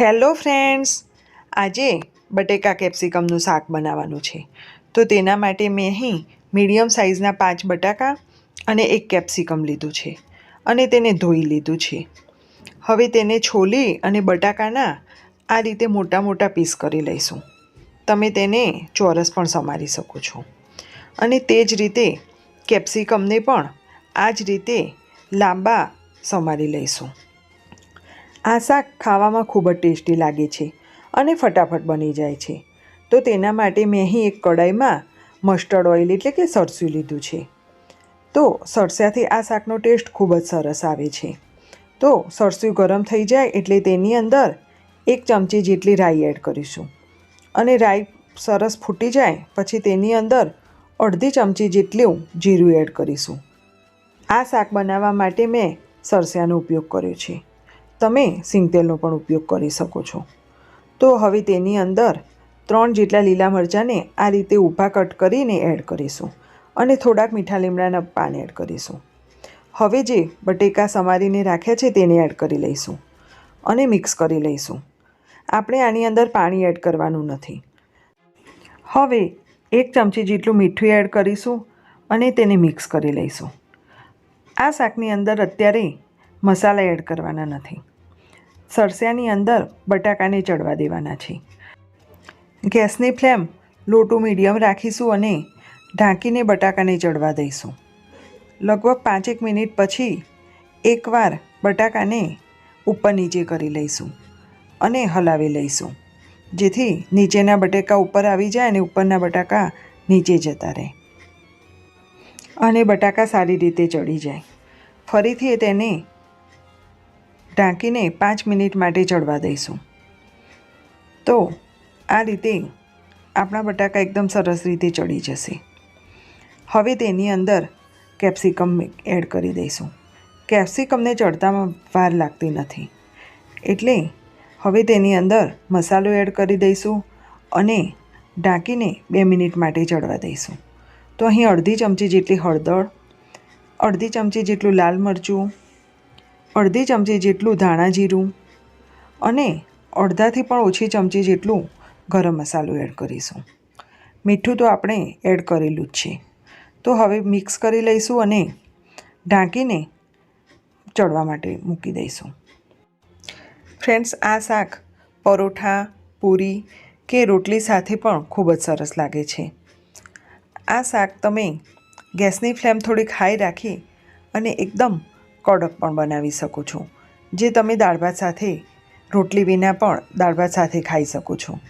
Hello friends, આજે બટેકા કેપ્સિકમનું શાક બનાવવાનું છે. તો તેના માટે મેં અહીં મીડિયમ સાઇઝના પાંચ બટાકા અને એક કેપ્સિકમ લીધું છે અને તેને ધોઈ લીધું છે. હવે તેને છોલી અને બટાકાના આ રીતે મોટા મોટા પીસ કરી લઈશું. તમે તેને ચોરસ પણ સમારી શકો છો. અને તે જ રીતે કેપ્સિકમને પણ આ જ રીતે લાંબા સમારી લઈશું. આ શાક ખાવામાં ખૂબ જ ટેસ્ટી લાગે છે અને ફટાફટ બની જાય છે. તો તેના માટે મેં અહીં એક કડાઈમાં મસ્ટર્ડ ઓઇલ એટલે કે સરસું લીધું છે. તો સરસ્યાથી આ શાકનો ટેસ્ટ ખૂબ જ સરસ આવે છે. તો સરસું ગરમ થઈ જાય એટલે તેની અંદર એક ચમચી જેટલી રાઈ એડ કરીશું. અને રાઈ સરસ ફૂટી જાય પછી તેની અંદર અડધી ચમચી જેટલું જીરું એડ કરીશું. આ શાક બનાવવા માટે મેં સરસ્યાનો ઉપયોગ કર્યો છે. તમે સિંગતેલનો પણ ઉપયોગ કરી શકો છો. તો હવે તેની અંદર ત્રણ જેટલા લીલા મરચાંને આ રીતે ઊભા કટ કરીને એડ કરીશું અને થોડાક મીઠા લીમડાના પાન એડ કરીશું. હવે જે બટેકા સમારીને રાખ્યા છે તેને એડ કરી લઈશું અને મિક્સ કરી લઈશું. આપણે આની અંદર પાણી એડ કરવાનું નથી. હવે એક ચમચી જેટલું મીઠું એડ કરીશું અને તેને મિક્સ કરી લઈશું. આ શાકની અંદર અત્યારે મસાલા એડ કરવાના નથી. સરસિયાની અંદર બટાકાને ચડવા દેવાના છે. ગેસની ફ્લેમ લો મીડિયમ રાખીશું અને ઢાંકીને બટાકાને ચડવા દઈશું. લગભગ પાંચેક મિનિટ પછી એકવાર બટાકાને ઉપર નીચે કરી લઈશું અને હલાવી લઈશું. જેથી નીચેના બટેકા ઉપર આવી જાય અને ઉપરના બટાકા નીચે જતા રહે. અને બટાકા સારી રીતે ચડી જાય. ફરીથી તેને ઢાંકીને પાંચ મિનિટ માટે ચડવા દઈશું. તો, આ રીતે આપણા બટાકા એકદમ સરસ રીતે ચડી જશે. હવે તેની અંદર કેપ્સિકમ એડ કરી દઈશું. કેપ્સિકમને ચડતામાં વાર લાગતી નથી. એટલે હવે તેની અંદર મસાલો એડ કરી દઈશું અને ઢાંકીને બે મિનિટ માટે ચડવા દઈશું. તો અહીં અડધી ચમચી જેટલી હળદર, અડધી ચમચી જેટલું લાલ મરચું અડધી ચમચી જેટલું ધાણા જીરું અને અડધાથી પણ ઓછી ચમચી જેટલું ગરમ મસાલો એડ કરીશું. મીઠું તો આપણે એડ કરેલું જ છે. તો હવે મિક્સ કરી લઈશું અને ઢાંકીને ચડવા માટે મૂકી દઈશું. ફ્રેન્ડ્સ, આ શાક પરોઠા, પૂરી કે રોટલી સાથે પણ ખૂબ જ સરસ લાગે છે. આ શાક તમે ગેસની ફ્લેમ થોડીક હાઈ રાખી અને એકદમ કડક પણ બનાવી શકું છું, જે તમે દાળ ભાત સાથે, રોટલી વિના પણ દાળ ભાત સાથે ખાઈ શકો છો.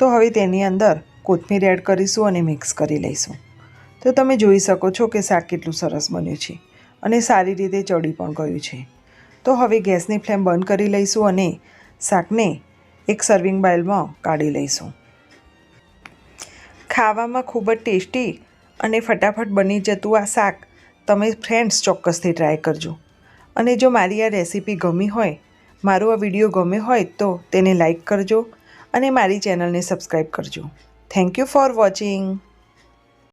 તો હવે તેની અંદર કોથમીર એડ કરીશું અને મિક્સ કરી લઈશું. તો તમે જોઈ શકો છો કે શાક કેટલું સરસ બન્યું છે અને સારી રીતે ચડી પણ ગયું છે. તો હવે ગેસની ફ્લેમ બંધ કરી લઈશું અને શાકને એક સર્વિંગ બાઇલમાં કાઢી લઈશું. ખાવામાં ખૂબ જ ટેસ્ટી અને ફટાફટ બની જતું આ શાક તમે ફ્રેન્ડ્સ ચોક્કસથી ટ્રાય કરજો. અને જો મારી આ રેસીપી ગમી હોય, મારો આ વીડિયો ગમે હોય તો તેને લાઈક કરજો અને મારી ચેનલને સબસ્ક્રાઈબ કરજો. Thank you for watching